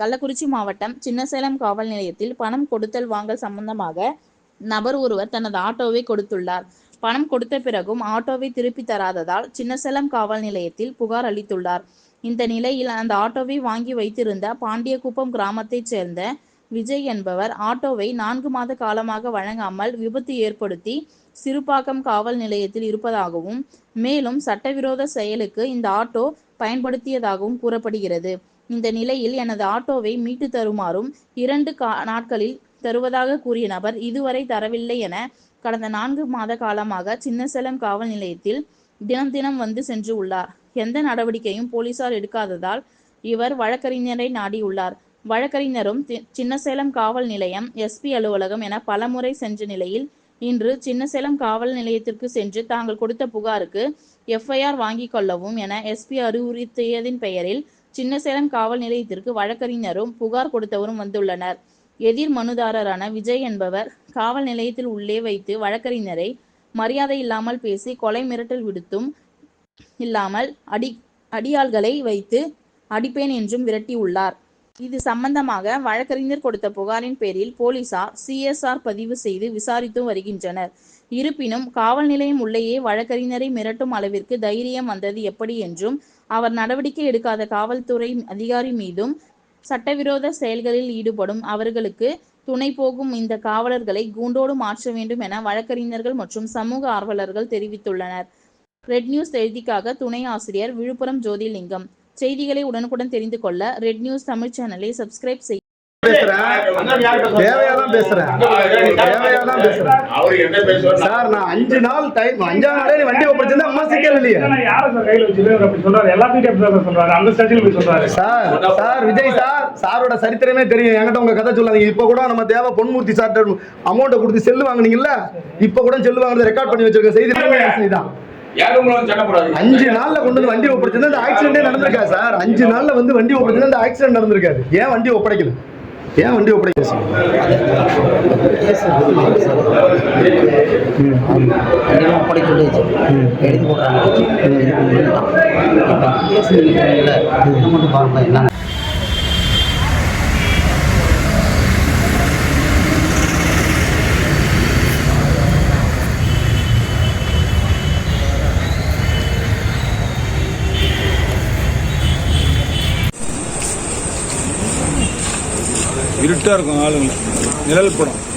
கள்ளக்குறிச்சி மாவட்டம் சின்னசேலம் காவல் நிலையத்தில் பணம் கொடுத்தல் வாங்கல் சம்பந்தமாக நபர் ஒருவர் தனது ஆட்டோவை கொடுத்துள்ளார். பணம் கொடுத்த பிறகும் ஆட்டோவை திருப்பி தராததால் சின்னசேலம் காவல் நிலையத்தில் புகார் அளித்துள்ளார். இந்த நிலையில் அந்த ஆட்டோவை வாங்கி வைத்திருந்த பாண்டியகுப்பம் கிராமத்தைச் சேர்ந்த விஜய் என்பவர் ஆட்டோவை நான்கு மாத காலமாக வழங்காமல் விபத்து ஏற்படுத்தி சிறுபாக்கம் காவல் நிலையத்தில் இருப்பதாகவும் மேலும் சட்டவிரோத செயலுக்கு இந்த ஆட்டோ பயன்படுத்தியதாகவும் கூறப்படுகிறது. இந்த நிலையில் எனது ஆட்டோவை மீட்டு தருமாறும் இரண்டு கா நாட்களில் தருவதாக கூறிய நபர் இதுவரை தரவில்லை என கடந்த நான்கு மாத காலமாக சின்னசேலம் காவல் நிலையத்தில் தினம் தினம் வந்து சென்று உள்ளார். எந்த நடவடிக்கையும் போலீசார் எடுக்காததால் இவர் வழக்கறிஞரை நாடியுள்ளார். வழக்கறிஞரும் சின்னசேலம் காவல் நிலையம் எஸ்பி அலுவலகம் என பலமுறை சென்ற நிலையில் இன்று சின்னசேலம் காவல் நிலையத்திற்கு சென்று தாங்கள் கொடுத்த புகாருக்கு எஃப்ஐஆர் வாங்கிக் கொள்ளவும் என எஸ்பி அறிவுறுத்தியதின் பெயரில் சின்னசேலம் காவல் நிலையத்திற்கு வழக்கறிஞரும் புகார் கொடுத்தவரும் வந்துள்ளனர். எதிர் மனுதாரரான விஜய் என்பவர் காவல் நிலையத்தில் உள்ளே வைத்து வழக்கறிஞரை மரியாதை இல்லாமல் பேசி கொலை மிரட்டல் விடுத்தும் இல்லாமல் அடி அடியாள்களை வைத்து அடிப்பேன் என்றும் விரட்டியுள்ளார். இது சம்பந்தமாக வழக்கறிஞர் கொடுத்த புகாரின் பேரில் போலீசார் சிஎஸ்ஆர் பதிவு செய்து விசாரித்து வருகின்றனர். இருப்பினும் காவல் நிலையம் உள்ளேயே வழக்கறிஞரை மிரட்டும் அளவிற்கு தைரியம் வந்தது எப்படி என்றும் அவர் நடவடிக்கை எடுக்காத காவல்துறை அதிகாரி மீதும் சட்டவிரோத செயல்களில் ஈடுபடும் அவர்களுக்கு துணை போகும் இந்த காவலர்களை கூண்டோடு மாற்ற வேண்டும் என வழக்கறிஞர்கள் மற்றும் சமூக ஆர்வலர்கள் தெரிவித்துள்ளனர். ரெட் நியூஸ் செய்திக்காக துணை ஆசிரியர் விழுப்புரம் ஜோதிலிங்கம். செய்திகளை உடனுக்குடன் தெரிந்து கொள்ள ரெட் நியூஸ் தமிழ் சேனலை சப்ஸ்கிரைப் செய்ய பேசுறேன் தேவையா தான் பேசுறேன். தேவையா தான் பேசுறேன். அவரு என்ன பேசுவார் சார் நான் அஞ்சு நாள் டைம் அஞ்சாம் நாளே நீ வண்டி ஒப்படைச்சிருந்தா அம்மா சிக்கல் இல்லையா. நான் யாரை சார் விஜய் சார் சாரோட சரித்திரமே தெரியும். என்கிட்ட உங்க கதை சொல்லாதீங்க. இப்ப கூட நம்ம தேவை பொன்மூர்த்தி சார் அமௌண்ட்டை கொடுத்து செல்லு வாங்குனீங்கல்ல? இப்ப கூட செல்லு வாங்குறது ரெக்கார்ட் பண்ணி வச்சிருக்க செய்தி தான். அஞ்சு நாள்ல கொண்டு வந்து வண்டி ஒப்படைச்சிருந்தா இந்த ஆக்சிடென்டே நடந்திருக்கா சார்? அஞ்சு நாள்ல வந்து வண்டி ஒப்படைச்சிருந்தா இந்த ஆக்சிடென்ட் நடந்திருக்காது. ஏன் வண்டி ஒப்படைக்கல? ஏன் வண்டி ஒப்படைக்கல சார்? எழுதி போடுறாங்க. இருட்டாக இருக்கும் ஆளுங்க. நிழல் படம்.